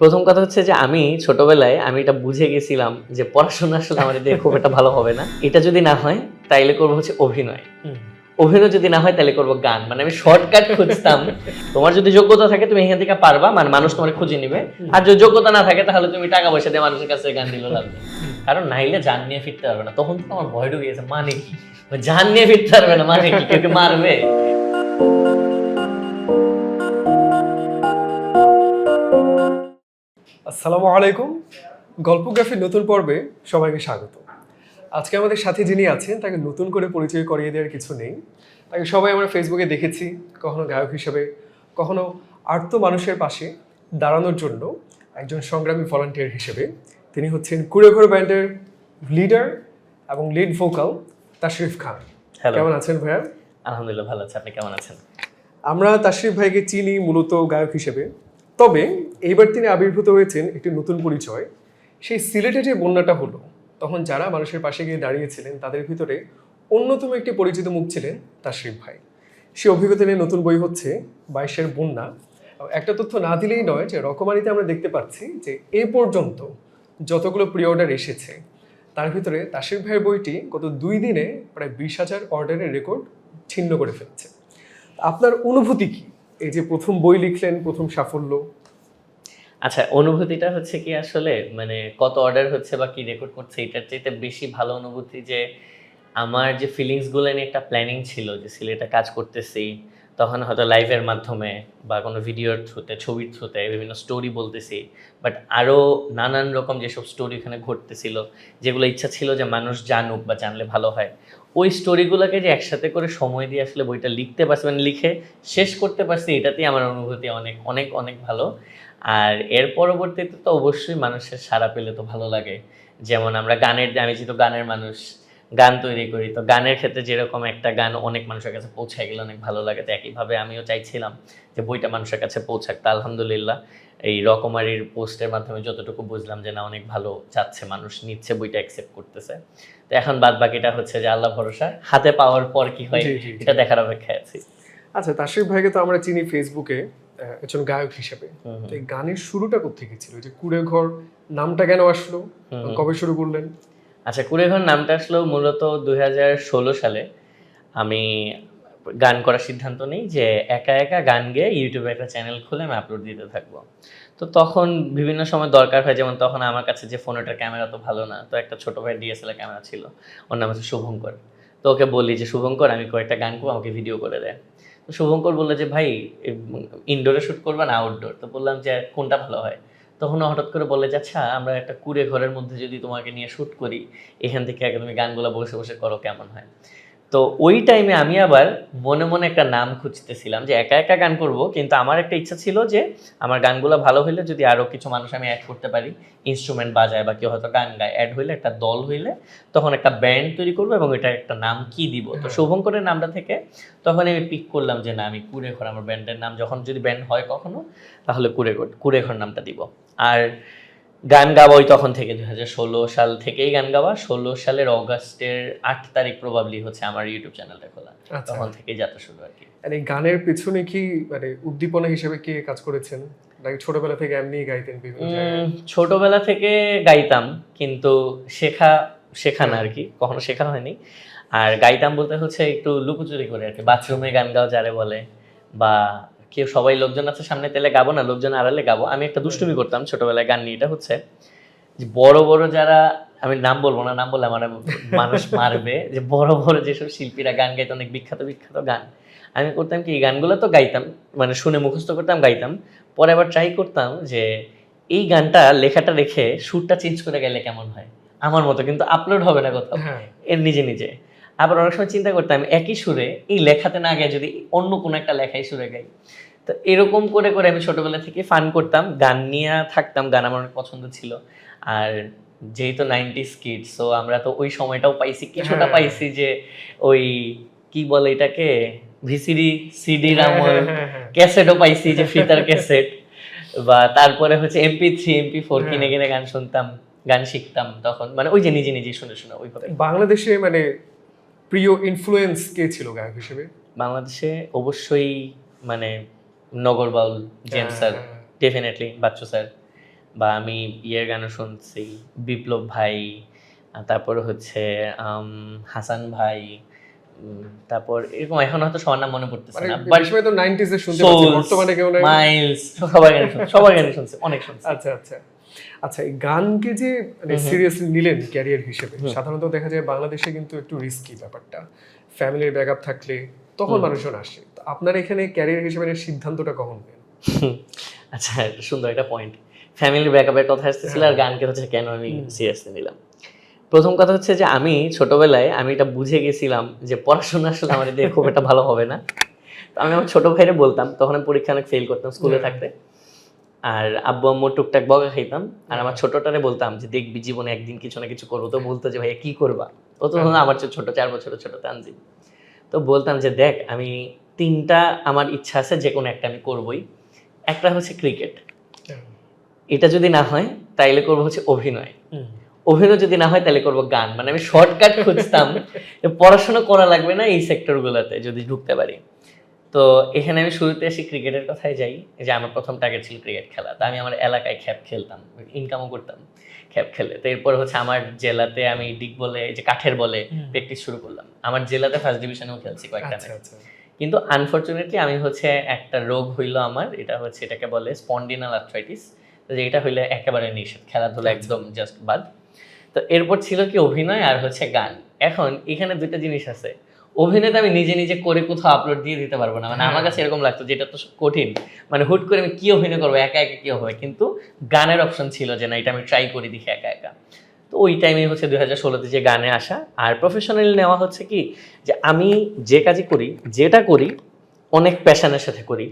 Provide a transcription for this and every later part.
প্রথম কথা হচ্ছে যে আমি ছোটবেলায় আমি এটা বুঝে গেছিলাম যে পড়াশোনা আসলে আমার দিয়ে খুব একটা ভালো হবে না। এটা যদি না হয় তাইলে করব হচ্ছে অভিনয়। অভিনয় যদি না হয় তাহলে করব গান। মানে আমি শর্টকাট খুঁজতাম। তোমার যদি যোগ্যতা থাকে তুমি এখান থেকে পারবা মানে মানুষ তোমার খুঁজে নিবে। আর যদি যোগ্যতা না থাকে তাহলে তুমি টাকা পয়সা দিয়ে মানুষের কাছে গান দিলেও লাগবে কারণ নাইলে জান নিয়ে ফিরতে পারবে না। তখন তো আমার ভয় ঢুকে গেছে মানে কি? জান নিয়ে ফিরতে পারবে না মানে কি? কেউ মারবে? আসসালামু আলাইকুম। গল্পগ্রাফির নতুন পর্বে সবাইকে স্বাগত। আজকে আমাদের সাথে যিনি আছেন তাকে নতুন করে পরিচয় করিয়ে দেওয়ার কিছু নেই। তাকে সবাই আমরা ফেসবুকে দেখেছি কখনো গায়ক হিসেবে কখনো আর্ত মানুষের পাশে দাঁড়ানোর জন্য একজন সংগ্রামী ভলান্টিয়ার হিসেবে। তিনি হচ্ছেন কুড়েঘর ব্যান্ডের লিডার এবং লিড ভোকাল তাশরিফ খান। কেমন আছেন ভাইয়া? আলহামদুলিল্লাহ ভালো আছে। আপনি কেমন আছেন? আমরা তাশরিফ ভাইকে চিনি মূলত গায়ক হিসেবে। তবে এইবার তিনি আবির্ভূত হয়েছেন একটি নতুন পরিচয়। সেই সিলেটে যে বন্যাটা হলো, তখন যারা মানুষের পাশে গিয়ে দাঁড়িয়েছিলেন, তাদের ভিতরে অন্যতম একটি পরিচিত মুখ ছিলেন তাশরিফ ভাই। সে অভিজ্ঞতা নিয়ে নতুন বই হচ্ছে বাইশের বন্যা। একটা তথ্য না দিলেই নয় যে রকমারিতে আমরা দেখতে পাচ্ছি যে এ পর্যন্ত যতগুলো প্রি অর্ডার এসেছে, তার ভিতরে তাশরিফ ভাইয়ের বইটি গত দুই দিনে প্রায় বিশ হাজার অর্ডারের রেকর্ড ছিন্ন করে ফেলছে। আপনার অনুভূতি কি? এই যে প্রথম বই লিখলেন, প্রথম সাফল্য। আচ্ছা অনুভূতিটা হচ্ছে কি আসলে মানে কত অর্ডার হচ্ছে বা কি রেকর্ড করছে, এটার চাইতে বেশি ভালো অনুভূতি যে আমার যে ফিলিংসগুলো নিয়ে একটা প্ল্যানিং ছিল যে সিলেটে কাজ করতেছি, তখন হয়তো লাইভের মাধ্যমে বা কোনো ভিডিওর থ্রুতে ছবির থ্রুতে বিভিন্ন স্টোরি বলতেছি বাট আরও নানান রকম যেসব স্টোরি এখানে ঘটতেছিল, যেগুলো ইচ্ছা ছিল যে মানুষ জানুক বা জানলে ভালো হয় ওই স্টোরিগুলোকে যে একসাথে করে সময় দিয়ে আসলে বইটা লিখতে পারছি মানে লিখে শেষ করতে পারছি, এটাতেই আমার অনুভূতি অনেক অনেক অনেক ভালো। আর এর পরবর্তীতে তো অবশ্যই মানুষের সারা পেলে তো ভালো লাগে। যেমন আমরা গানের, আমি যেহেতু গানের মানুষ গান তৈরি করি। তো গানের ক্ষেত্রে যেরকম একটা গান অনেক মানুষের কাছে পৌঁছায় গেলে অনেক ভালো লাগে তো একইভাবে আমিও চাইছিলাম যে বইটা মানুষের কাছে পৌঁছাক। তা আলহামদুলিল্লাহ এই রকমারির পোস্টের মাধ্যমে যতটুকু বুঝলাম যে না অনেক ভালো যাচ্ছে মানুষ নিচ্ছে বইটা অ্যাকসেপ্ট করতেছে। তো এখন বাদ বাকিটা হচ্ছে যে আল্লাহ ভরসা হাতে পাওয়ার পর কি হয়। এটা দেখার অপেক্ষায় আছি। আচ্ছা তাশরিফ ভাইকে তো আমরা চিনি ফেসবুকে একজন গায়ক হিসেবে। গানের শুরুটা কোথেকে ছিল? যে কুড়ে ঘর নামটা কেন আসলো। কবে শুরু করলেন? আচ্ছা কুড়েঘর নামটা আসলো মূলত দু হাজার ষোলো সালে আমি গান করার সিদ্ধান্ত নিই যে একা একা গান গেয়ে ইউটিউবে একটা চ্যানেল খুলে আমি আপলোড দিতে থাকব। তো তখন বিভিন্ন সময় দরকার হয়, যেমন তখন আমার কাছে যে ফোনেটার ক্যামেরা তো ভালো না, তো একটা ছোট ভাই ডিএসএলআর ক্যামেরা ছিল, ওর নাম হচ্ছে শুভঙ্কর। তো ওকে বলি যে, শুভঙ্কর, আমি কয়েকটা গান করব আমাকে ভিডিও করে দেয় তো শুভঙ্কর বলল যে, ভাই ইনডোরে শ্যুট করবে না আউটডোর তো বললাম যে কোনটা ভালো হয়? তখন হঠাৎ করে বলে যে আচ্ছা আমরা একটা কুড়ে ঘরের মধ্যে যদি তোমাকে নিয়ে শ্যুট করি, এখান থেকে তুমি গানগুলো বসে বসে করো, কেমন হয়? তো ওই টাইমে আমি আবার মনে মনে একটা নাম খুঁজতেছিলাম যে একা একা গান করব কিন্তু আমার একটা ইচ্ছা ছিল যে আমার গানগুলো ভালো হইলে যদি আরও কিছু মানুষ আমি অ্যাড করতে পারি ইনস্ট্রুমেন্ট বাজায় বা কেউ হয়তো গান গায় অ্যাড হইলে একটা দল হইলে তখন একটা ব্যান্ড তৈরি করব এবং এটা একটা নাম কি দিব তো। শুভঙ্করের নামটা থেকে তখন আমি পিক করলাম যে না আমি কুড়ে ঘর আমার ব্যান্ডের নাম যখন যদি ব্যান্ড হয় কখনো তাহলে কুড়ে ঘর কুড়ে ঘর নামটা দিব আর গান গাওয়া ওই তখন থেকে দুই হাজার ষোলো সাল থেকেই গান গাওয়া। ষোলো সালের অগাস্টের আট তারিখ প্রবাবলি হচ্ছে আমার ইউটিউব চ্যানেলটা খোলা। আচ্ছা। তখন থেকেই যাত্রা শুরু আর কি। আর এই গানের পেছনে কি মানে উদ্দীপনা হিসেবে কে কাজ করেছেন? নাকি ছোটবেলা থেকে এমনি গাইতেন ছোটবেলা থেকে গাইতাম কিন্তু শেখা শেখা না আর কি কখনো শেখা হয়নি। আর গাইতাম বলতে হচ্ছে একটু লুকোচুরি করে আর কি বাথরুমে গান গাও যারে বলে বা কেউ সবাই লোকজন আছে সামনে তেলে গাবো না লোকজন আড়ালে গাবো। আমি একটা দুষ্টুমি করতাম ছোটবেলায় গান নিয়ে। এটা হচ্ছে যে বড় বড় যারা আমি নাম বলব না নাম বললে আমার মানুষ মারবে যে বড় বড় যেসব শিল্পীরা গান গাইতো অনেক বিখ্যাত বিখ্যাত গান। আমি করতাম কি এই গানগুলো তো গাইতাম মানে শুনে মুখস্থ করতাম গাইতাম। পরে আবার ট্রাই করতাম যে এই গানটা লেখাটা রেখে সুরটা চেঞ্জ করে গেলে কেমন হয়? আমার মতো কিন্তু আপলোড হবে না কোথাও। হ্যাঁ। এর নিজে নিজে। আবার অনেক সময় চিন্তা করতাম একই সুরে এই লেখাতে না গিয়ে যদি অন্য কোনো একটা লেখাই সুরে গাই। তো এরকম করে করে আমি ছোটবেলা থেকে ফান করতাম। গান নিয়ে থাকতাম গান আমার অনেক পছন্দ ছিল। আর যেহেতু নাইনটি স্কিট সো আমরা তো ওই সময়টাও পাইছি কিছুটা হ্যাঁ। পাইছি যে ওই কি বলে এটাকে? ভিসিডি সিডি আমল। ক্যাসেটও পাইছি যে ফিতার ক্যাসেট বা তারপরে হচ্ছে এমপি থ্রি এমপি ফোর। কিনে কিনে গান শুনতাম গান শিখতাম তখন। মানে ওই যে নিজে নিজে শুনে শুনে ওইভাবে বাংলাদেশে মানে প্রিয় ইনফ্লুয়েন্স কে ছিল গায়ক হিসেবে? বাংলাদেশে অবশ্যই মানে Nagar Baul James sir definitely Bachchu sir বা আমি ইয়ের গানও শুনছি বিপ্লব ভাই তারপর হচ্ছে হাসান ভাই তারপর এরকম এখন হয়তো সবার নাম মনে পড়তেছে মানে না বাট বেশিরভাগ তো 90s এর শুনতে পাচ্ছি বর্তমানে কেউ মাইলস সবার গান শুনছি সবার গান শুনছি অনেক শুনছি। আচ্ছা আচ্ছা। আচ্ছা এই গানকে যে মানে সিরিয়াসলি নিলেন ক্যারিয়ার হিসেবে সাধারণত দেখা যায় বাংলাদেশে কিন্তু একটু রিস্কি ব্যাপারটা। ফ্যামিলির ব্যাকআপ থাকলে তখন মানুষজন আসে। তো আপনার এখানে ক্যারিয়ার হিসেবে সিদ্ধান্তটা কখন নেন? আচ্ছা সুন্দর একটা পয়েন্ট ফ্যামিলি ব্যাকআপের কথা আসতেছিল আর গানকে হচ্ছে কেন আমি সিরিয়াসলি নিলাম? প্রথম কথা হচ্ছে যে আমি ছোটবেলায় আমি এটা বুঝে গেছিলাম যে পড়াশোনা আসলে আমার দিয়ে খুব একটা ভালো হবে না। তো আমি আমার ছোট ভাইরে বলতাম তখন আমি পরীক্ষা অনেক ফেল করতাম স্কুলে থাকতে। আর আব্বু আম্মু টুকটাক বগা খাইতাম। আর আমার ছোটটারে বলতাম যে দেখবি জীবনে একদিন কিছু না কিছু করব। তো বলতো যে ভাইয়া কি করবা? ও তো আমার চেয়ে ছোট চার বছর ছোট তানজিম। তো বলতাম যে দেখ আমি তিনটা আমার ইচ্ছা আছে যে কোনো একটা আমি করবই। একটা হচ্ছে ক্রিকেট। এটা যদি না হয় তাইলে করব হচ্ছে অভিনয়। অভিনয় যদি না হয় তাহলে করব গান। মানে আমি শর্টকাট খুঁজতাম পড়াশোনা করা লাগবে না এই সেক্টরগুলোতে যদি ঢুকতে পারি। তো এখানে আমি শুরুতে এসে ক্রিকেটের কথায় যাই যে আমার প্রথম টার্গেট ছিল ক্রিকেট খেলা। তো আমি আমার এলাকায় খ্যাপ খেলতাম ইনকামও করতাম খ্যাপ খেলে। তো এরপর হচ্ছে আমার জেলাতে আমি ডিগ বলে যে কাঠের বলে প্র্যাকটিস শুরু করলাম। আমার জেলাতে ফার্স্ট ডিভিশনেও খেলছি কয়েকটা আচ্ছা আচ্ছা। কিন্তু আনফরচুনেটলি আমি হচ্ছে একটা রোগ হইল আমার এটা হচ্ছে এটাকে বলে স্পন্ডিনাল আর্থ্রাইটিস যে এটা হইলে একেবারে নিষেধ খেলাধুলা একদম জাস্ট বাদ। তো এরপর ছিল কি অভিনয় আর হচ্ছে গান। এখন এখানে দুইটা জিনিস আছে। অভিনয়টা আমি নিজে নিজে করে কোথাও আপলোড দিয়ে দিতে পারব না। মানে আমার কাছে এরকম লাগতো যেটা তো কঠিন। মানে হুট করে আমি কি অভিনয় করব একা একা কি হবে? কিন্তু গানের অপশন ছিল যে না এটা আমি ট্রাই করি দেখি একা একা। তো ওই টাইমে হচ্ছে দুই হাজার ষোলোতে যে গানে আসা। আর প্রফেশনালি নেওয়া হচ্ছে কি? যে আমি যে কাজই করি যেটা করি অনেক প্যাশনের সাথে করি।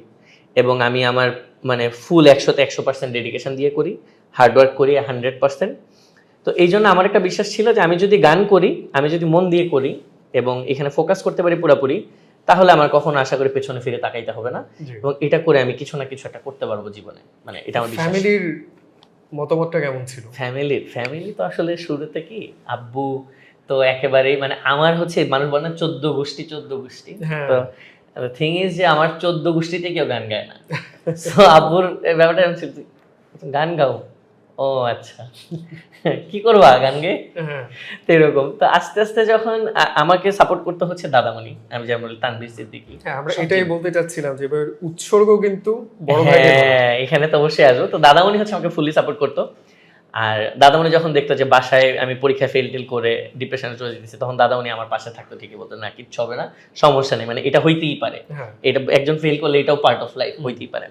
এবং আমি আমার মানে ফুল একশোতে একশো পার্সেন্ট ডেডিকেশন দিয়ে করি। হার্ডওয়ার্ক করি হান্ড্রেড পার্সেন্ট তো এই জন্য আমার একটা বিশ্বাস ছিল যে আমি যদি গান করি আমি যদি মন দিয়ে করি এবং এখানে ফোকাস করতে পারি পুরোপুরি তাহলে আমার কখনো আশা করি পেছনে ফিরে তাকাইতে হবে না এবং এটা করে আমি কিছু না কিছু একটা করতে পারব জীবনে। মানে এটা আমার ফ্যামিলির মতামতটা কেমন ছিল? ফ্যামিলির ফ্যামিলি তো আসলে শুরুতে কি? আব্বু তো একেবারেই মানে আমার হচ্ছে মানুষ বলে না চোদ্দ গোষ্ঠী চোদ্দ গোষ্ঠী। হ্যাঁ। তো থিং ইজ যে আমার চোদ্দ গোষ্ঠীতে কেউ গান গায় না। তো আব্বুর ব্যাপারটা আমি গান গাও। ও আচ্ছা। কি করবা গান গেয়ে হ্যাঁ। তো এরকম। তো আস্তে আস্তে যখন আমাকে সাপোর্ট করতে হচ্ছে দাদামণি আমি যেমন তানভীর সিদ্দিকি। হ্যাঁ আমরা এটাই বলতে চাচ্ছিলাম যে এবার উৎসর্গ কিন্তু বড়। হ্যাঁ এখানে তো অবশ্যই আসব। তো দাদামণি হচ্ছে আমাকে ফুলি সাপোর্ট করতো। আর দাদামণি যখন দেখতো যে বাসায় আমি পরীক্ষায় ফেল টেল করে ডিপ্রেশনে চলে যেতেছি তখন দাদামণি আমার পাশে থাকতো ঠিকই বলতো না কিচ্ছু হবে না সমস্যা নেই। মানে এটা হইতেই পারে। হ্যাঁ। এটা একজন ফেল করলে এটাও পার্ট অফ লাইফ হইতেই পারে।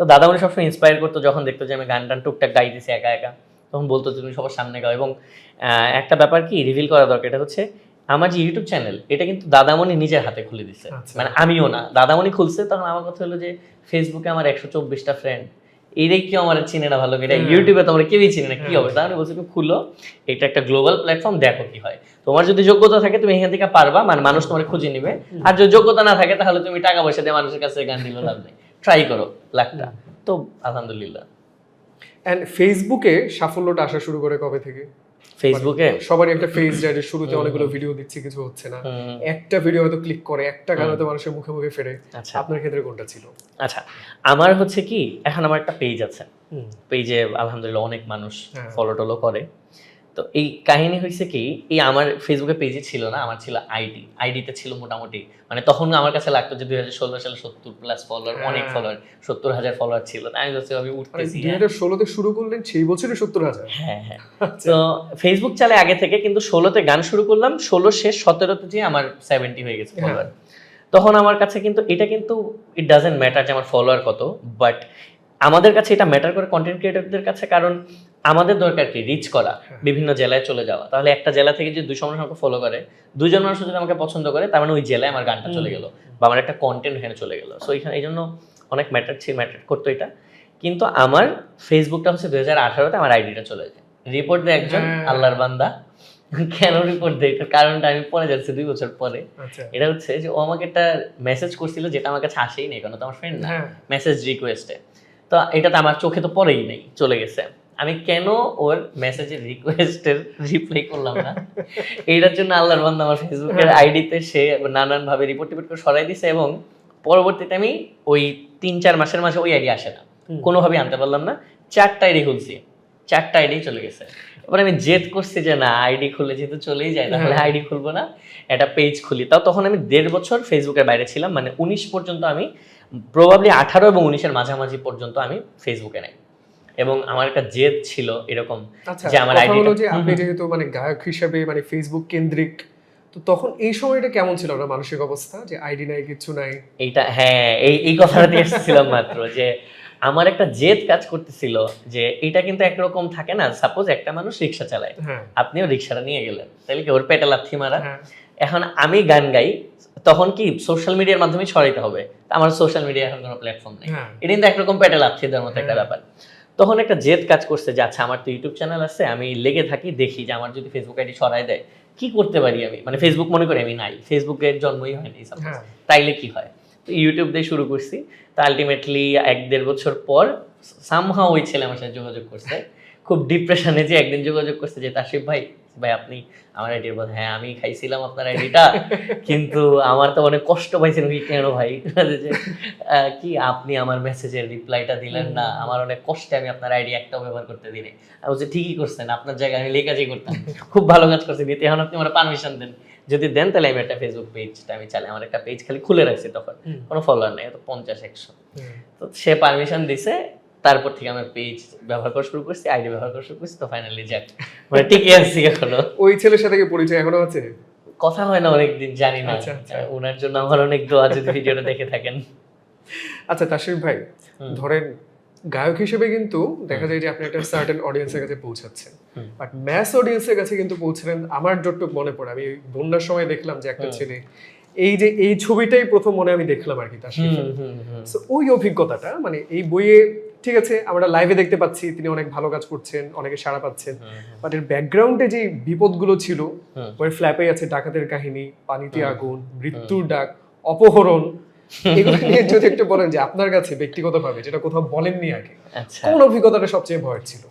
তো দাদামণি সবসময় ইন্সপায়ার করতো যখন দেখতো যে আমি গান টান টুকটাক গাইতেছি একা একা। তখন বলতো তুমি সবার সামনে গাও। এবং আহ, একটা ব্যাপার কি রিভিল করা দরকার এটা হচ্ছে আমার যে ইউটিউব চ্যানেল এটা কিন্তু দাদামণি নিজের হাতে খুলে দিচ্ছে আচ্ছা। মানে আমিও না। দাদামণি খুলছে তখন আমার কথা হলো যে ফেসবুকে আমার একশো চব্বিশটা ফ্রেন্ড এইটাই কেউ আমার চিনে না ভালো এটা। ইউটিউবে তোমরা কেউই চিনে না কি হবে? তাহলে বলছি তুমি খুলো এটা একটা গ্লোবাল প্ল্যাটফর্ম দেখো কি হয়। তোমার যদি যোগ্যতা থাকে তুমি এখান থেকে পারবা মানে মানুষ তোমার খুঁজে নিবে। আর যদি যোগ্যতা না থাকে তাহলে তুমি টাকা পয়সা দিয়ে মানুষের কাছে গান দিলে লাভ নেই। ট্রাই করো লাখটা। তো আলহামদুলিল্লাহ। এন্ড ফেসবুকে সাফল্যটা আসা শুরু করে কবে থেকে? ফেসবুকে সবারই একটা ফেস যায় শুরুতে অনেকগুলো ভিডিও দিচ্ছি কিছু হচ্ছে না। একটা ভিডিও হয়তো ক্লিক করে একটা গান হয়তো মানুষের মুখে মুখে ফেরে। আচ্ছা। আপনার ক্ষেত্রে কোনটা ছিল? আচ্ছা আমার হচ্ছে কি এখন আমার একটা পেজ আছে। পেজে আলহামদুলিল্লাহ অনেক মানুষ হ্যাঁ। ফলো টলো করে। তো এই কাহিনী হয়েছে কি এই আমার ফেসবুকে পেজে ছিল না আমার ছিল আইডি আইডিতে ছিল মোটামুটি মানে তখন আমার কাছে লাগতো যে দুই হাজার ষোলো সালে সত্তর প্লাস ফলোয়ার অনেক হ্যাঁ। ফলোয়ার সত্তর হাজার ফলোয়ার ছিল আমি ভাবছি আমি মানে উঠতেছি দুই হাজার ষোলোতে শুরু করলেন সেই বছরে সত্তর হাজার। হ্যাঁ হ্যাঁ। তো ফেসবুক চালে আগে থেকে কিন্তু ষোলোতে গান শুরু করলাম ষোলো শেষ সতেরোতে যে আমার সেভেন্টি হয়ে গেছে হ্যাঁ। ফলোয়ার তখন আমার কাছে কিন্তু এটা কিন্তু ইট ডাজেন্ট ম্যাটার যে আমার ফলোয়ার কত বাট আমাদের কাছে এটা ম্যাটার করে কন্টেন্ট ক্রিয়েটরদের কাছে কারণ আমাদের দরকার কি? রিচ করা হ্যাঁ। বিভিন্ন জেলায় চলে যাওয়া। তাহলে একটা জেলা থেকে যদি দুশো মানুষ আমাকে ফলো করে দুজন মানুষ যদি আমাকে পছন্দ করে তার মানে ওই জেলায় আমার গানটা চলে গেল বা আমার একটা কন্টেন্ট এখানে চলে গেল। সো এখানে এই জন্য অনেক ম্যাটার ছিল ম্যাটার করতো এটা। কিন্তু আমার ফেসবুকটা হচ্ছে দুই হাজার আঠারোতে আমার আইডিটা চলে যায়। রিপোর্ট দেয় একজন হ্যাঁ। আল্লাহর বান্দা। কেন রিপোর্ট দেয়? এটার কারণটা আমি পরে যাচ্ছি দুই বছর পরে। আচ্ছা। এটা হচ্ছে যে ও আমাকে একটা মেসেজ করছিল যেটা আমার কাছে আসেই নেই কারণ তো আমার ফ্রেন্ড না। হ্যাঁ। মেসেজ রিকোয়েস্টে তো এটা তো আমার চোখে তো পরেই নেই চলে গেছে। আমি কেন ওর মেসেজের রিকোয়েস্টের রিপ্লাই করলাম না? এইটার জন্য আল্লাহর বান্দা আমার ফেসবুকের আইডিতে সে নানান ভাবে রিপোর্ট টিপোর্ট করে সরাই দিছে এবং পরবর্তীতে আমি ওই তিন চার মাসের মাঝে ওই আইডি আসে না। কোনোভাবেই আনতে পারলাম না। চারটা আইডি খুলছি চারটা আইডি চলে গেছে। এবার আমি জেদ করছি যে না আইডি খুলে যেহেতু চলেই যায় তাহলে হ্যাঁ। আইডি খুলবো না একটা পেজ খুলি। তাও তখন আমি দেড় বছর ফেসবুকের বাইরে ছিলাম মানে উনিশ পর্যন্ত আমি প্রবাবলি আঠারো এবং উনিশের মাঝামাঝি পর্যন্ত আমি ফেসবুকে নাই। এবং আমার একটা জেদ ছিল এরকম আচ্ছা যে আমার হলো যে আপনি যেহেতু মানে গায়ক হিসেবে মানে ফেসবুক কেন্দ্রিক তো তখন এই সময়টা কেমন ছিল আপনার মানসিক অবস্থা? যে আইডি নাই কিছু নাই? এইটা হ্যাঁ এই এই কথাটা দিয়ে এসেছিলাম মাত্র যে আমার একটা জেদ কাজ করতেছিল যে এটা কিন্তু একরকম থাকে না। সাপোজ একটা মানুষ রিক্সা চালায় হ্যাঁ। আপনিও রিক্সাটা নিয়ে গেলেন। তাহলে কি ওর পেটে লাথি মারা? হ্যাঁ। এখন আমি গান গাই তখন কি সোশ্যাল মিডিয়ার মাধ্যমে ছড়াইতে হবে? আমার সোশ্যাল মিডিয়া এখন কোনো প্ল্যাটফর্ম নেই। এটা কিন্তু একরকম পেটে লাথি দেওয়ার মতো একটা হ্যাঁ। ব্যাপার। তখন একটা জেদ কাজ করছে যে আচ্ছা আমার তো ইউটিউব চ্যানেল আছে আমি লেগে থাকি দেখি যে আমার যদি ফেসবুক আইডি সরাই দেয় কি করতে পারি আমি? মানে ফেসবুক মনে করি আমি নাই ফেসবুকের জন্মই হয়নি। হ্যাঁ। তাইলে কি হয়? তো ইউটিউব দিয়ে শুরু করছি। তা আলটিমেটলি এক দেড় বছর পর সামহা ওই ছেলে আমার সাথে যোগাযোগ করছে। খুব ডিপ্রেশনে যে একদিন যোগাযোগ করছে যে তাসিফ ভাই ভাই আপনি আমার আইডির বল হ্যাঁ আমি খাইছিলাম আপনার আইডিটা কিন্তু আমার তো অনেক কষ্ট পাইছেন কি কেন ভাই? কি আপনি আমার মেসেজের রিপ্লাইটা দিলেন না? আমার অনেক কষ্টে আমি আপনার আইডি একটাও ব্যবহার করতে দিই আমি বলছি ঠিকই করছেন আপনার জায়গায় আমি লেখাজি করতাম। খুব ভালো কাজ করছেন। দিতে এখন আপনি আমার পারমিশন দেন। যদি দেন তাহলে আমি একটা ফেসবুক পেজটা আমি চালাই আমার একটা পেজ খালি খুলে রাখছি তখন। কোনো ফলোয়ার নেই তো পঞ্চাশ একশো। তো সে পারমিশন দিছে তারপর থেকে আমার পেজ ব্যবহার করা শুরু করছি আইডি ব্যবহার করা শুরু করছি তো ফাইনালি যাক। মানে ঠিকই আছি এখনও। ওই ছেলের সাথে কি পরিচয় এখনও আছে? কথা হয় না অনেকদিন জানি না। আচ্ছা, আচ্ছা। ওনার জন্য আমার অনেক দোয়া যদি ভিডিওটা দেখে থাকেন। আচ্ছা তাসির ভাই ধরেন গায়ক হিসেবে কিন্তু দেখা যায় যে আপনি একটা সার্টেন অডিয়েন্সের কাছে পৌঁছাচ্ছেন। বাট ম্যাস অডিয়েন্সের কাছে কিন্তু পৌঁছলেন আমার যতটুকু মনে পড়ে। আমি বন্যার সময় দেখলাম যে একটা। ছেলে এই যে এই ছবিটাই প্রথম মনে আমি দেখলাম আর কি তার। ওই অভিজ্ঞতাটা মানে এই বইয়ে ঠিক আছে আমরা লাইভে দেখতে পাচ্ছি তিনি অনেক ভালো কাজ করছেন অনেকে সাড়া পাচ্ছেন। বাট এর ব্যাকগ্রাউন্ডে যে বিপদগুলো ছিল ওই ফ্ল্যাপে আছে ডাকাতের কাহিনী পানিতে আগুন মৃত্যুর ডাক অপহরণ। এগুলো নিয়ে যদি একটু বলেন যে আপনার কাছে ব্যক্তিগতভাবে যেটা কোথাও বলেননি আগে আচ্ছা। কোন অভিজ্ঞতাটা সবচেয়ে ভয়ের ছিল?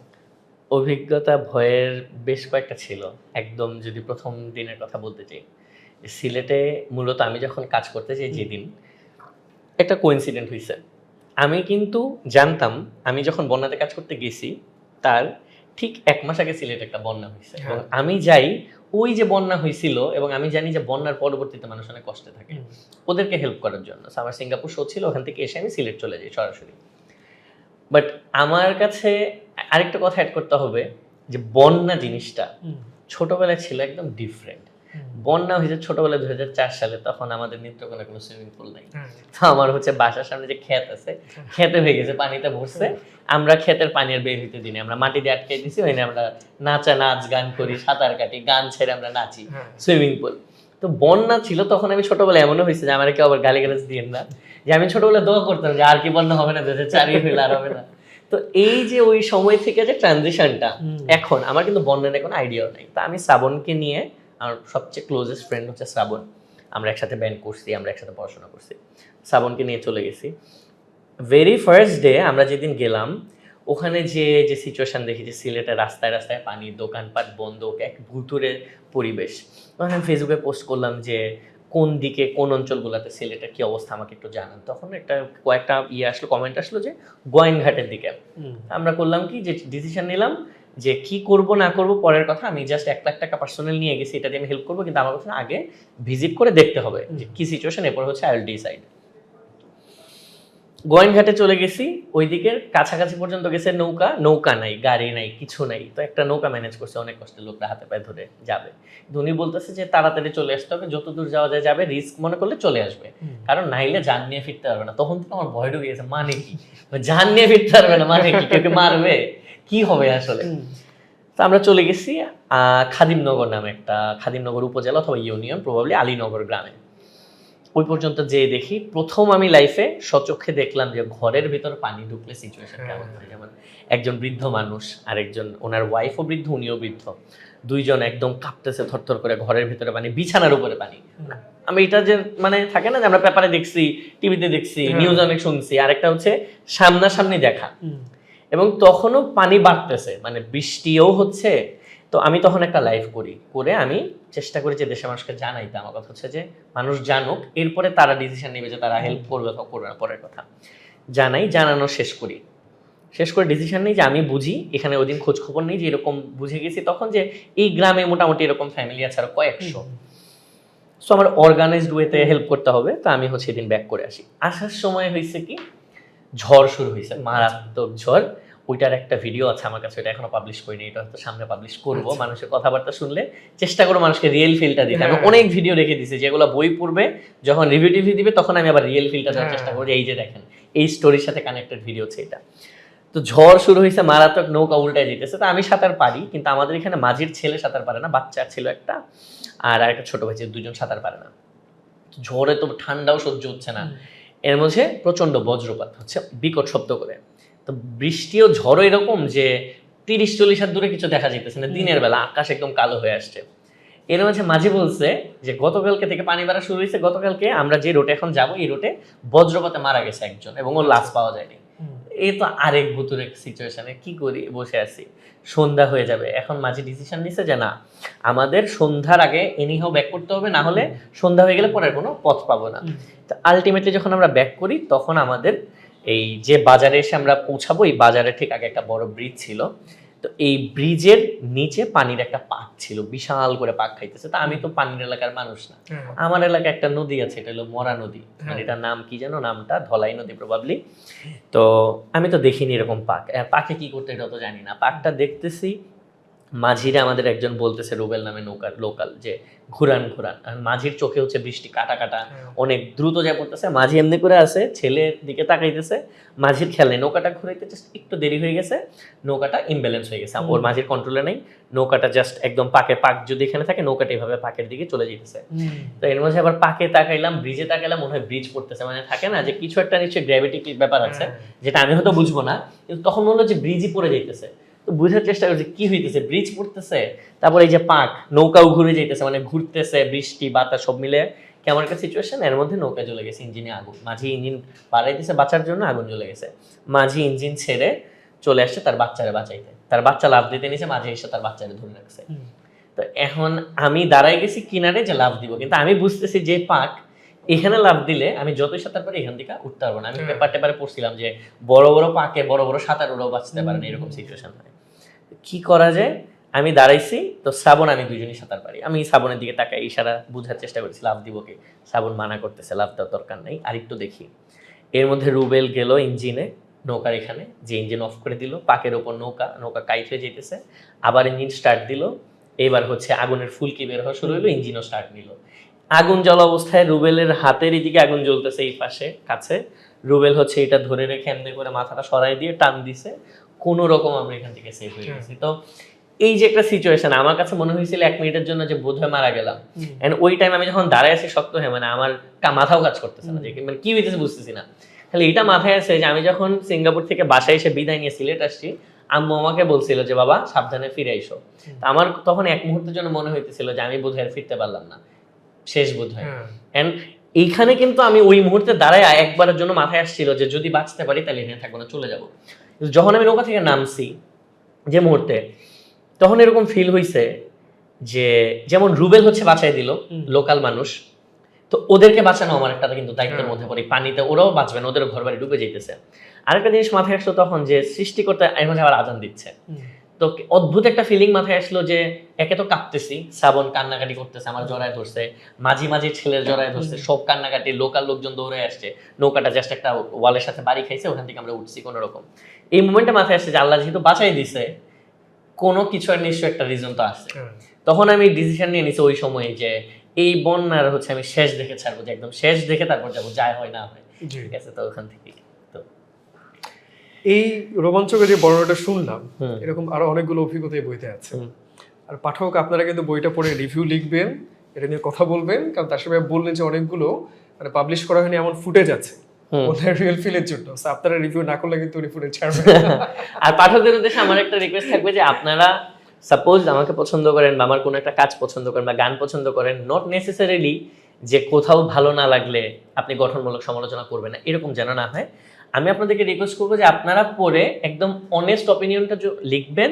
অভিজ্ঞতা ভয়ের বেশ কয়েকটা ছিল। একদম যদি প্রথম দিনের কথা বলতে চাই সিলেটে মূলত আমি যখন কাজ করতে চাই যেদিন একটা কোইন্সিডেন্ট হয়েছে আমি কিন্তু জানতাম আমি যখন বন্যাতে কাজ করতে গেছি তার ঠিক এক মাস আগে সিলেটে একটা বন্যা হয়েছে। এবং হ্যাঁ। আমি যাই ওই যে বন্যা হয়েছিল এবং আমি জানি যে বন্যার পরবর্তীতে মানুষ অনেক কষ্টে থাকে। ওদেরকে হেল্প করার জন্য। আমার সিঙ্গাপুর শো ছিল ওখান থেকে এসে আমি সিলেট চলে যাই সরাসরি। বাট আমার কাছে আরেকটা কথা অ্যাড করতে হবে যে বন্যা জিনিসটা ছোটবেলায় ছিল একদম ডিফারেন্ট বন্যা হয়েছে ছোটবেলায় দু হাজার চার সালে তখন আমাদের নেত্রকোনা কোনো সুইমিং পুল নাই। তো আমার হচ্ছে বাসার সামনে যে ক্ষেত আছে খেতে হয়ে গেছে পানিতে ভরছে। আমরা ক্ষেতের পানি আর বের হইতে দিনে আমরা মাটি দিয়ে আটকে দিছি ওইখানে আমরা নাচা নাচ গান করি সাঁতার কাটি গান ছেড়ে আমরা নাচি। সুইমিং পুল তো বন্যা ছিল তখন আমি ছোটবেলায় এমনও হয়েছে যে আমার কেউ আবার গালি গালাজ দিয়েন না। যে আমি ছোটবেলায় দোয়া করতাম যে আর কি বন্যা হবে না দু হাজার চারই হইলে আর হবে না। তো এই যে ওই সময় থেকে যে ট্রানজিশনটা। এখন আমার কিন্তু বন্যা নিয়ে কোনো আইডিয়াও নাই। তা আমি শ্রাবণকে নিয়ে আমার সবচেয়ে ক্লোজেস্ট ফ্রেন্ড হচ্ছে শ্রাবণ। আমরা একসাথে ব্যান্ড করছি আমরা একসাথে পড়াশোনা করছি। শ্রাবণকে নিয়ে চলে গেছি। ভেরি ফার্স্ট ডে আমরা যেদিন গেলাম ওখানে যে যে সিচুয়েশন দেখি যে সিলেটের রাস্তায় রাস্তায় পানি দোকানপাট বন্ধ এক ভুতুরের পরিবেশ। তখন আমি ফেসবুকে পোস্ট করলাম যে কোন দিকে কোন অঞ্চলগুলোতে সিলেটের কি অবস্থা আমাকে একটু জানান। তখন একটা কয়েকটা ইয়ে আসলো কমেন্ট আসলো যে গোয়াইনঘাটের দিকে। আমরা করলাম কি যে ডিসিশন নিলাম যে কি করব না করব পরের কথা আমি জাস্ট এক লাখ টাকা পার্সোনাল নিয়ে গেছি এটা দিয়ে আমি হেল্প করব কিন্তু আমার কথা আগে ভিজিট করে দেখতে হবে যে কি সিচুয়েশন এরপর হচ্ছে আই উইল ডিসাইড গোয়াইনঘাটে চলে গেছি ওইদিকের কাছাকাছি পর্যন্ত গেছে নৌকা নৌকা নাই গাড়ি নাই কিছু নাই তো একটা নৌকা ম্যানেজ করছে অনেক কষ্টে লোকরা হাতে পায়ে ধরে যাবে। উনি বলতেছে যে তাড়াতাড়ি চলে আসতে হবে যত দূর যাওয়া যায় যাবে রিস্ক মনে করলে চলে আসবে। কারণ নাইলে জান নিয়ে ফিরতে পারবে না তখন তো আমার ভয় ঢুকে গেছে মানে কি? জান নিয়ে ফিরতে পারবে না মানে কি? কেউ কি মারবে? কি হবে আসলে? তো আমরা চলে গেছি আহ, খাদিমনগর নামে একটা খাদিমনগর উপজেলা অথবা ইউনিয়ন প্রবাবলি আলীনগর গ্রামে। ওই পর্যন্ত যেয়ে দেখি প্রথম আমি লাইফে সচক্ষে দেখলাম যে ঘরের ভিতর পানি ঢুকলে সিচুয়েশন কেমন হয়। যেমন একজন বৃদ্ধ মানুষ আর একজন ওনার ওয়াইফও বৃদ্ধ উনিও বৃদ্ধ। দুইজন একদম কাঁপতেছে থরথর করে ঘরের ভিতরে পানি বিছানার উপরে পানি। আমি এটা যে মানে থাকে না যে আমরা পেপারে দেখছি টিভিতে দেখছি হ্যাঁ। নিউজ অনেক শুনছি আরেকটা হচ্ছে সামনাসামনি দেখা। এবং তখনও পানি বাড়তেছে মানে বৃষ্টিও হচ্ছে। তো আমি তখন একটা লাইভ করি করে আমি চেষ্টা করি যে দেশের মানুষকে জানাইতে। আমার কথা হচ্ছে যে মানুষ জানুক এরপরে তারা ডিসিশন নেবে যে তারা হেল্প করবে বা করবে না পরের কথা। জানাই জানানো শেষ করি। শেষ করে ডিসিশন নেই যে আমি বুঝি এখানে ওই দিন খোঁজ খবর নেই যে এরকম বুঝে গেছি তখন যে এই গ্রামে মোটামুটি এরকম ফ্যামিলি আছে আর কয়েকশো। সো আমার অর্গানাইজড ওয়েতে হেল্প করতে হবে তো আমি হচ্ছে এদিন ব্যাক করে আসি। আসার সময় হয়েছে কি ঝড় শুরু হয়েছে। মারাত্মক ঝড়। ওইটার একটা ভিডিও আছে আমার কাছে এটা এখনও পাবলিশ করিনি এটা হয়তো সামনে পাবলিশ করব। আচ্ছা। মানুষের কথাবার্তা শুনলে চেষ্টা করব মানুষকে রিয়েল ফিলটা দিতে। আমি হ্যাঁ। অনেক ভিডিও রেখে দিছি যেগুলো বই পড়বে যখন রিভিউ টিভি দিবে তখন আমি আবার রিয়েল ফিলটা দেওয়ার হ্যাঁ। চেষ্টা করব এই যে দেখেন এই স্টোরির সাথে কানেক্টেড ভিডিও হচ্ছে এটা। তো ঝড় শুরু হয়েছে মারাত্মক নৌকা উল্টায় যেতেছে। তো আমি সাঁতার পারি কিন্তু আমাদের এখানে মাঝির ছেলে সাঁতার পারে না বাচ্চা ছিল একটা আর একটা ছোট ভাই ছিল, দুজন সাঁতার পারে না। ঝড়ে তো ঠান্ডাও সহ্য হচ্ছে না। এর মধ্যে প্রচণ্ড বজ্রপাত হচ্ছে বিকট শব্দ করে। তো বৃষ্টিও ঝড়ও এরকম যে তিরিশ চল্লিশ হাত দূরে কিছু দেখা যেতেছে না। দিনের বেলা আকাশ একদম কালো হয়ে আসছে। এর মাঝে মাঝে বলছে যে গতকালকে থেকে পানি বাড়া শুরু হয়েছে গতকালকে আমরা যে রোটে এখন যাব এই রোটে বজ্রপাতে মারা গেছে একজন এবং ওর লাশ পাওয়া যায়নি। এই তো আরেক এক সিচুয়েশানে কি করি? বসে আছি। সন্ধ্যা হয়ে যাবে। এখন মাঝে ডিসিশন নিছে যে না আমাদের সন্ধ্যার আগে এনিহাও ব্যাক করতে হবে না হলে সন্ধ্যা হয়ে গেলে পরের কোনো পথ পাবো না। তো আলটিমেটলি যখন আমরা ব্যাক করি তখন আমাদের এই যে বাজারে এসে আমরা পৌঁছাবো এই বাজারে ঠিক আগে একটা বড় ব্রিজ ছিল। তো এই ব্রিজের নিচে পানির একটা পাক ছিল বিশাল করে পাক খাইতেছে। তা আমি তো পানির এলাকার মানুষ না। হ্যাঁ। আমার এলাকায় একটা নদী আছে এটা হলো মরা নদী। মানে হ্যাঁ। এটার নাম কি যেন নামটা ধলাই নদী প্রবাবলি তো আমি তো দেখিনি এরকম পাক। পাকে কি করতে এটা তো জানি না। পাকটা দেখতেছি মাঝিরে আমাদের একজন বলতেছে রুবেল নামে নৌকার লোকাল যে ঘুরান ঘুরান। আর মাঝির চোখে হচ্ছে বৃষ্টি কাটা কাটা। হ্যাঁ। অনেক দ্রুত যায় পড়তেছে। মাঝি এমনি করে আছে ছেলের দিকে তাকাইতেছে। মাঝির খেয়াল নেই নৌকাটা ঘুরাইতে জাস্ট একটু দেরি হয়ে গেছে। নৌকাটা ইমব্যালেন্স হয়ে গেছে। ওর মাঝির কন্ট্রোলে নেই। নৌকাটা জাস্ট একদম পাকে পাক যদি এখানে থাকে নৌকাটা এইভাবে পাকের দিকে চলে যেতেছে তো এর মধ্যে আবার পাকে তাকাইলাম ব্রিজে তাকাইলাম মনে হয় ব্রিজ পড়তেছে। মানে থাকে না যে কিছু একটা নিশ্চয়ই গ্র্যাভিটি ব্যাপার আছে যেটা আমি হয়তো বুঝব না। কিন্তু তখন মনে হলো যে ব্রিজই পড়ে যাইতেছে। তো বুঝার চেষ্টা করছি কি হইতেছে? ব্রিজ পড়তেছে তারপর এই যে পাক নৌকাও ঘুরে যাইতেছে মানে ঘুরতেছে বৃষ্টি বাতাস সব মিলে। কেমন একটা সিচুয়েশন এর মধ্যে নৌকা জ্বলে গেছে ইঞ্জিনে আগুন মাঝি ইঞ্জিন বাড়াইতেছে বাঁচার জন্য আগুন জ্বলে গেছে। মাঝি ইঞ্জিন ছেড়ে চলে আসছে তার বাচ্চারে বাঁচাইতে। তার বাচ্চা লাভ দিতে নিছে মাঝে এসে তার বাচ্চারে ধরে রাখছে। তো এখন আমি দাঁড়াই গেছি কিনারে যে লাভ দিব কিন্তু আমি বুঝতেছি যে পাক এখানে লাভ দিলে আমি যতই সাঁতার পারি এখান থেকে উঠতে পারব না। আমি। পেপার টেপারে পড়ছিলাম যে বড় বড় পাকে বড় বড় সাঁতার ওরাও বাঁচতে পারে না এরকম সিচুয়েশন হয়। কি করা যায়? আমি দাঁড়াইছি তো শ্রাবণ আমি দুজনই সাঁতার পারি। আমি শ্রাবণের দিকে তাকাই ইশারা বোঝার চেষ্টা করছি লাভ দিব কি? শ্রাবণ মানা করতেছে লাভ দেওয়ার দরকার নেই। আর একটু দেখি। এর মধ্যে রুবেল গেল ইঞ্জিনে নৌকার এখানে যে ইঞ্জিন অফ করে দিল পাকের ওপর নৌকা নৌকা কাইট হয়ে যেতেছে আবার ইঞ্জিন স্টার্ট দিল। এবার হচ্ছে আগুনের ফুলকি বের হওয়া শুরু হলো ইঞ্জিনও স্টার্ট নিল। আগুন জ্বলা অবস্থায় রুবেলের হাতের এদিকে আগুন জ্বলতেছে এই পাশে কাছে। রুবেল হচ্ছে এটা ধরে রেখে এমনি করে মাথাটা সরাই দিয়ে টান দিছে। কোনো রকম আমরা এখান থেকে সেভ হয়ে গেছি। তো এই যে একটা সিচুয়েশন আমার কাছে মনে হয়েছিল এক মিনিটের জন্য যে বোধহয় মারা গেলাম। এন্ড ওই টাইম আমি যখন দাঁড়ায় আছি শক্ত হয়ে মানে আমার মাথাও কাজ করতেছে না। যে মানে কি হইতেছে বুঝতেছি না। খালি এটা মাথায় আছে যে আমি যখন সিঙ্গাপুর থেকে বাসায় এসে বিদায় নিয়ে সিলেট আসছি আম্মু আমাকে বলছিল যে বাবা সাবধানে ফিরে আইসো। তা আমার তখন এক মুহূর্তের জন্য মনে হইতেছিল যে আমি বোধহয় ফিরতে পারলাম না। শেষ বোধহয়। হ্যাঁ। এন্ড এইখানে কিন্তু আমি ওই মুহূর্তে দাঁড়ায় একবারের জন্য মাথায় আসছিল যে যদি বাঁচতে পারি তাহলে এখানে থাকব না চলে যাব। যখন আমি নৌকা থেকে নামছি যে মুহূর্তে তখন এরকম ফিল হইছে যে যেমন রুবেল হচ্ছে বাঁচাই দিল লোকাল মানুষ। তো ওদেরকে বাঁচানো আমার একটা কিন্তু দায়িত্বের হ্যাঁ। মধ্যে পড়ে পানিতে ওরাও বাঁচবে না ওদের ঘর বাড়ি ডুবে যেতেছে আরেকটা জিনিস মাথায় আসলো তখন যে সৃষ্টিকর্তা এর মাঝে আবার আজান দিচ্ছে। তো অদ্ভুত একটা ফিলিং মাথায় আসলো যে একে তো কাঁপতেছি শ্রাবণ কান্নাকাটি করতেছে আমার জড়ায় ধরছে মাঝি মাঝি ছেলের জড়ায় ধরছে সব কান্নাকাটি লোকাল লোকজন দৌড়ে আসছে নৌকাটা জাস্ট একটা ওয়ালের সাথে বাড়ি খাইছে ওখান থেকে আমরা উঠছি কোনো রকম এই মুমেন্টে মাথায় আসছে যে আল্লাহ যেহেতু বাঁচাই দিছে কোনো কিছু আর নিশ্চয় একটা রিজন তো আছে। হ্যাঁ। তখন আমি ডিসিশন নিয়ে নিছি ওই সময়ে যে এই বন্যার হচ্ছে আমি শেষ দেখে ছাড়বো যে একদম শেষ দেখে তারপর যাব যাই হয় না হয়। ঠিক আছে তো ওখান থেকে এই রোমাঞ্চকর যে বর্ণনাটা শুনলাম এরকম আরও অনেকগুলো অভিজ্ঞতা বইতে আছে। আর পাঠক আপনারা কিন্তু বইটা পড়ে রিভিউ লিখবেন এটা নিয়ে কথা বলবেন কারণ তার সাথে বললেন যে অনেকগুলো মানে পাবলিশ করা হয়নি এমন ফুটেজ আছে। ওদের রিয়েল ফিলের জন্য। আপনারা রিভিউ না করলে কিন্তু উনি ফুটেজ ছাড়বেন আর পাঠকদের উদ্দেশ্যে আমার একটা রিকোয়েস্ট থাকবে যে আপনারা সাপোজ আমাকে পছন্দ করেন বা আমার কোনো একটা কাজ পছন্দ করেন বা গান পছন্দ করেন নট নেসেসারিলি যে কোথাও ভালো না লাগলে আপনি গঠনমূলক সমালোচনা করবেন না এরকম যেন না হয়। আমি আপনাদেরকে রিকোয়েস্ট করব যে আপনারা পড়ে একদম অনেস্ট অপিনিয়নটা লিখবেন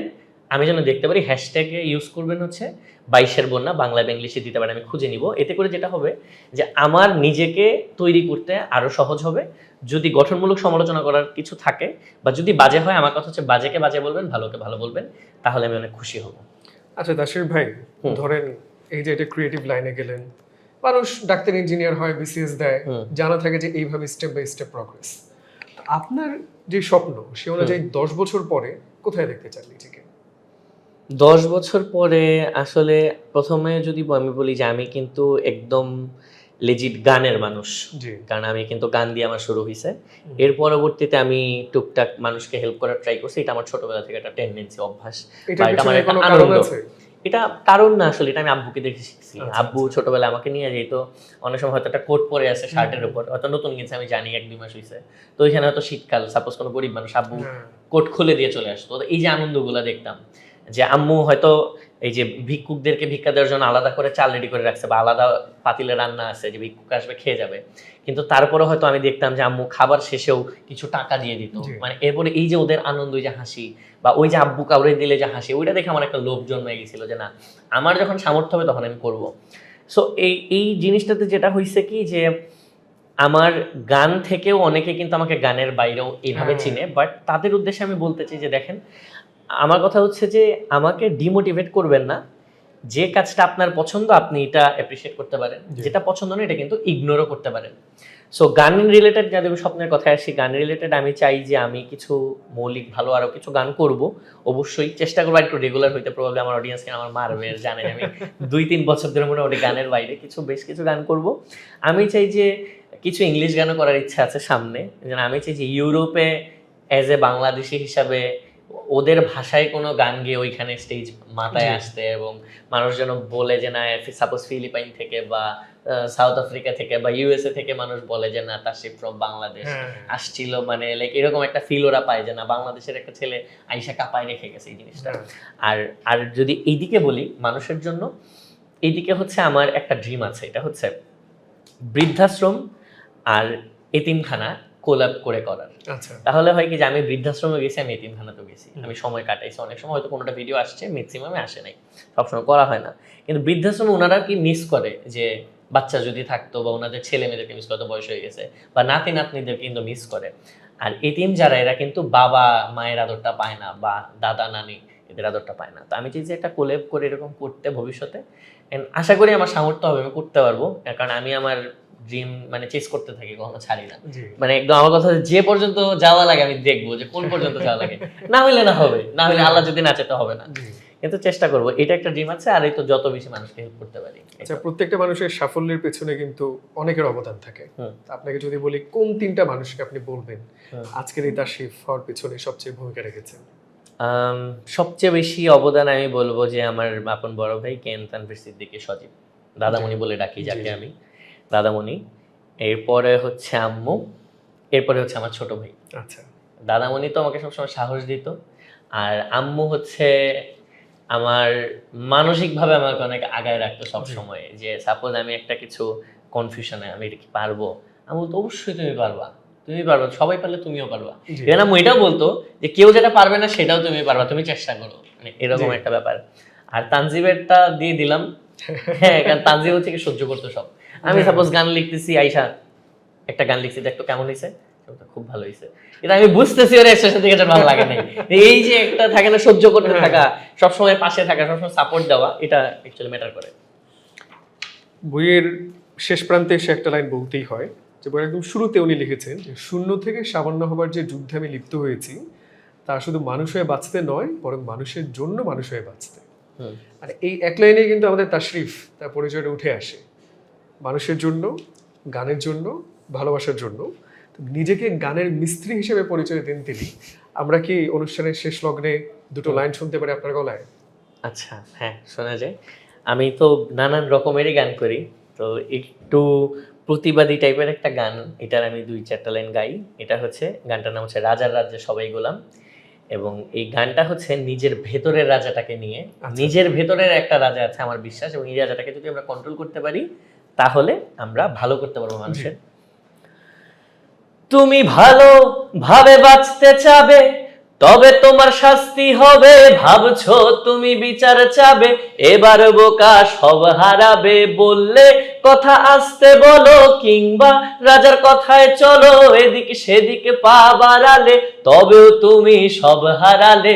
আমি যেন দেখতে পারি হ্যাশট্যাগে ইউজ করবেন হচ্ছে বাইশের বন্যা বাংলা বা ইংলিশে দিতে পারেন আমি খুঁজে নিব। এতে করে যেটা হবে যে আমার নিজেকে তৈরি করতে আরও সহজ হবে। যদি গঠনমূলক সমালোচনা করার কিছু থাকে বা যদি বাজে হয় আমার কথা হচ্ছে বাজেকে বাজে বলবেন ভালোকে ভালো বলবেন তাহলে আমি অনেক খুশি হব। আচ্ছা দাসির ভাই ধরেন এই যে এটা ক্রিয়েটিভ লাইনে গেলেন মানুষ ডাক্তার ইঞ্জিনিয়ার হয় বিসিএস দেয়। জানা থাকে যে এইভাবে স্টেপ বাই স্টেপ প্রগ্রেস আপনার যে স্বপ্ন সে অনুযায়ী দশ বছর পরে কোথায় দেখতে চান নিজেকে? দশ বছর পরে আসলে প্রথমে যদি আমি বলি যে আমি কিন্তু একদম লেজিট গানের মানুষ। কারণ আমি কিন্তু গান দিয়ে আমার শুরু হয়েছে এর পরবর্তীতে আমি টুকটাক মানুষকে হেল্প করার ট্রাই করছি। এটা আমার ছোটবেলা থেকে একটা টেন্ডেন্সি অভ্যাস। বা এটা আমার আনন্দ। এটা কারণ না আসলে এটা আমি আব্বুকে দেখে শিখছি। আচ্ছা, আব্বু ছোটবেলায় আমাকে নিয়ে যেত অনেক সময় হয়তো একটা কোট পরে আছে শার্টের উপর হয়তো নতুন গেছে আমি জানি এক দুই মাস হয়েছে তো ওইখানে হয়তো শীতকাল সাপোজ কোনো গরিব মানুষ আব্বু হ্যাঁ। কোট খুলে দিয়ে চলে আসতো। এই যে আনন্দগুলো দেখতাম যে আম্মু হয়তো এই যে ভিক্ষুকদেরকে ভিক্ষা দেওয়ার জন্য আলাদা করে চাল রেডি করে রাখছে বা আলাদা পাতিলে রান্না আছে যে ভিক্ষুক আসবে খেয়ে যাবে। কিন্তু তারপরে হয়তো আমি দেখতাম যে আম্মু খাবার শেষেও কিছু টাকা দিয়ে দিত। মানে এরপরে এই যে ওদের আনন্দ ওই যে হাসি বা ওই যে আব্বু কাউরে দিলে যে হাসি ওইটা দেখে আমার একটা লোভ জন্মে গেছিল যে না আমার যখন সামর্থ্য হবে তখন আমি করব। সো এই এই জিনিসটাতে যেটা হয়েছে কি যে আমার গান থেকেও অনেকে কিন্তু আমাকে গানের বাইরেও এইভাবে হ্যাঁ। চিনে বাট তাদের উদ্দেশ্যে আমি বলতে চাই যে দেখেন আমার কথা হচ্ছে যে আমাকে ডিমোটিভেট করবেন না। যে কাজটা আপনার পছন্দ আপনি এটা অ্যাপ্রিসিয়েট করতে পারেন। যেটা পছন্দ না এটা কিন্তু ইগনোরও করতে পারেন। সো গান রিলেটেড যদি আমি স্বপ্নের কথায় আসি গান রিলেটেড আমি চাই যে আমি কিছু মৌলিক ভালো আরও কিছু গান করব। অবশ্যই চেষ্টা করব একটু রেগুলার হইতে। প্রবলেম আমার অডিয়েন্সকে আমার মারবে জানে যে আমি। দুই তিন বছর ধরে মনে মোটামুটি গানের বাইরে কিছু বেশ কিছু গান করব। আমি চাই যে কিছু ইংলিশ গানও করার ইচ্ছা আছে সামনে। যেন আমি চাই যে ইউরোপে অ্যাজ এ বাংলাদেশি হিসাবে ওদের ভাষায় কোনো গান গিয়ে ওইখানে স্টেজ মাথায় আসতে এবং মানুষ যেন বলে যে না সাপোজ ফিলিপাইন থেকে বা সাউথ আফ্রিকা থেকে বা ইউএসএ থেকে মানুষ বলে যে না তার ফ্রম বাংলাদেশ আসছিল। মানে লাইক এরকম একটা ফিল ওরা পায় যে না বাংলাদেশের একটা ছেলে আইসা কাপায় রেখে গেছে এই জিনিসটা। হ্যাঁ। আর আর যদি এইদিকে বলি মানুষের জন্য এইদিকে হচ্ছে আমার একটা ড্রিম আছে। এটা হচ্ছে বৃদ্ধাশ্রম আর এতিমখানা কোলাপ করে করার। আচ্ছা। তাহলে হয় কি যে আমি বৃদ্ধাশ্রমে গেছি আমি এতিমখানাতেও গেছি। আমি সময় কাটাইছি। অনেক সময় হয়তো কোনোটা ভিডিও আসছে ম্যাক্সিমামে আসে নাই। সবসময় করা হয় না। কিন্তু বৃদ্ধাশ্রমে ওনারা কি মিস করে? যে বাচ্চা যদি থাকতো বা ওনাদের ছেলে মেয়েদেরকে মিস করতে বয়স হয়ে গেছে। বা নাতি নাতনিদের কিন্তু মিস করে। আর এতিম যারা এরা কিন্তু বাবা মায়ের আদরটা পায় না বা দাদা নানি এদের আদরটা পায় না। তো আমি চাই যে একটা কোলেব করে এরকম করতে ভবিষ্যতে। আশা করি আমার সামর্থ্য হবে আমি করতে পারব। কারণ আমি আমার ড্রিম মানে চেস করতে থাকি কখনো ছাড়ি না। মানে একদম আমার কথা যে পর্যন্ত যাওয়া লাগে আমি দেখব যে কোন পর্যন্ত যাওয়া লাগে। না হইলে না হবে না হইলে আল্লাহ যদি না চাইতে হবে না। কিন্তু চেষ্টা করব এটা একটা ড্রিম আছে আর এই তো যত বেশি মানুষকে হেল্প করতে পারি। আচ্ছা প্রত্যেকটা মানুষের সাফল্যের পেছনে কিন্তু অনেকের অবদান থাকে। আপনাকে যদি বলি কোন তিনটা মানুষকে আপনি বলবেন। আজকের এই তার শিফ হওয়ার পেছনে সবচেয়ে ভূমিকা রেখেছেন। সবচেয়ে বেশি অবদান আমি বলব যে আমার আপন বড় ভাই কেন তানভীর সিদ্দিকী সজীব। দাদামণি বলে ডাকি যাকে আমি। দাদামণি এরপরে হচ্ছে আম্মু এরপরে হচ্ছে আমার ছোট ভাই। আচ্ছা। দাদামণি তো আমাকে সবসময় সাহস দিত আর আম্মু হচ্ছে আমার মানসিকভাবে আমাকে অনেক আগায় রাখতো সবসময় যে সাপোজ আমি একটা কিছু কনফিউশনে আমি এটা কি পারব? আমি বলতো অবশ্যই তুমি পারবা তুমি পারবা সবাই পারলে তুমিও পারবা। এখানে আম্মু এটাও বলতো যে কেউ যেটা পারবে না সেটাও তুমি পারবা তুমি চেষ্টা করো। মানে এরকম একটা ব্যাপার। আর তানজিবেরটা দিয়ে দিলাম। হ্যাঁ কারণ তানজিব হচ্ছে কি সহ্য করতো সব। আমি হ্যাঁ। সাপোজ গান লিখতেছি আইসা একটা গান লিখছি দেখতো কেমন হয়েছে খুব ভালো হয়েছে কিন্তু আমি বুঝতেছি ওর স্টেশন থেকে ভালো লাগে নাই। এই যে একটা থাকে না সহ্য করতে হ্যাঁ। থাকা সবসময় পাশে থাকা সবসময় সাপোর্ট দেওয়া এটা অ্যাকচুয়ালি ম্যাটার করে। বইয়ের শেষ প্রান্তে এসে একটা লাইন বলতেই হয় যে বইয়ের একদম শুরুতে উনি লিখেছেন যে শূন্য থেকে সামান্য হবার যে যুদ্ধে আমি লিপ্ত হয়েছি তা শুধু মানুষ হয়ে বাঁচতে নয় বরং মানুষের জন্য মানুষ হয়ে বাঁচতে। আর এই এক লাইনে কিন্তু আমাদের তাশরিফ তার পরিচয়টা উঠে আসে। মানুষের জন্য গানের জন্য ভালোবাসার জন্য। নিজেকে গানের মিস্ত্রি হিসেবে পরিচয় দেন তিনি। আমরা কি অনুষ্ঠানের শেষ লগ্নে দুটো লাইন শুনতে পারি আপনার গলায়? আচ্ছা হ্যাঁ শোনা যায়। আমি তো নানান রকমেরই গান করি। তো একটু প্রতিবাদী টাইপের একটা গান এটার আমি দুই চারটা লাইন গাই। এটা হচ্ছে গানটার নাম হচ্ছে রাজার রাজ্যে সবাই গোলাম। এবং এই গানটা হচ্ছে নিজের ভেতরের রাজাটাকে নিয়ে। আচ্ছা। নিজের ভেতরের একটা রাজা আছে আমার বিশ্বাস। এবং এই রাজাটাকে যদি আমরা কন্ট্রোল করতে পারি তাহলে আমরা ভালো করতে পারব মানুষের। তুমি ভালো ভাবে বাঁচতে চাবে তবে তোমার শাস্তি হবে ভাবছ তুমি বিচার চাবে এবার বোকা সব হারাবে বললে কথা আসতে বলো কিংবা রাজার কথায় চলো এদিকে সেদিকে পা বাড়ালে তবেও তুমি সব হারালে।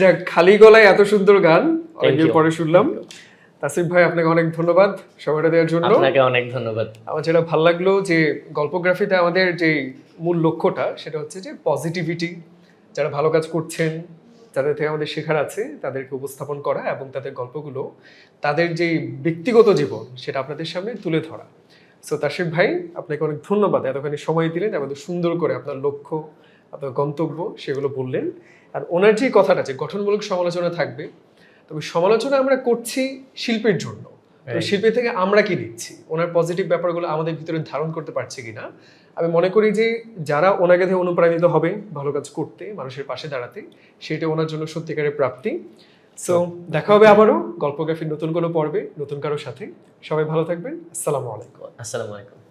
যাক খালি গলায় এত সুন্দর গান অনেকদিন পরে শুনলাম। তাসিফ ভাই আপনাকে অনেক ধন্যবাদ সময়টা দেওয়ার জন্য। আপনাকে অনেক ধন্যবাদ। আমার যেটা ভালো লাগল যে গল্পগ্রাফিতে আমাদের যে মূল লক্ষ্যটা সেটা হচ্ছে যে পজিটিভিটি যারা ভালো কাজ করছেন যাদের থেকে আমাদের শেখার আছে তাদেরকে উপস্থাপন করা এবং তাদের গল্পগুলো তাদের যে ব্যক্তিগত জীবন সেটা আপনাদের সামনে তুলে ধরা। সো তাসিফ ভাই আপনাকে অনেক ধন্যবাদ এতখানি সময় দিলেন আমাদের সুন্দর করে আপনার লক্ষ্য আপনার গন্তব্য সেগুলো বললেন। আর ওনার যে কথাটা যে গঠনমূলক সমালোচনা থাকবে তবে সমালোচনা আমরা করছি শিল্পের জন্য। তো Right. শিল্পী থেকে আমরা কি নিচ্ছি ওনার পজিটিভ ব্যাপারগুলো আমাদের ভিতরে ধারণ করতে পারছি কিনা? আমি মনে করি যে যারা ওনাকে দেখে অনুপ্রাণিত হবে ভালো কাজ করতে মানুষের পাশে দাঁড়াতে সেটা ওনার জন্য সত্যিকারের প্রাপ্তি। সো দেখা হবে আবারও গল্পগ্রাফির নতুন কোনো পর্বে নতুন কারোর সাথে। সবাই ভালো থাকবেন। আসসালামু আলাইকুম। আসসালামু আলাইকুম।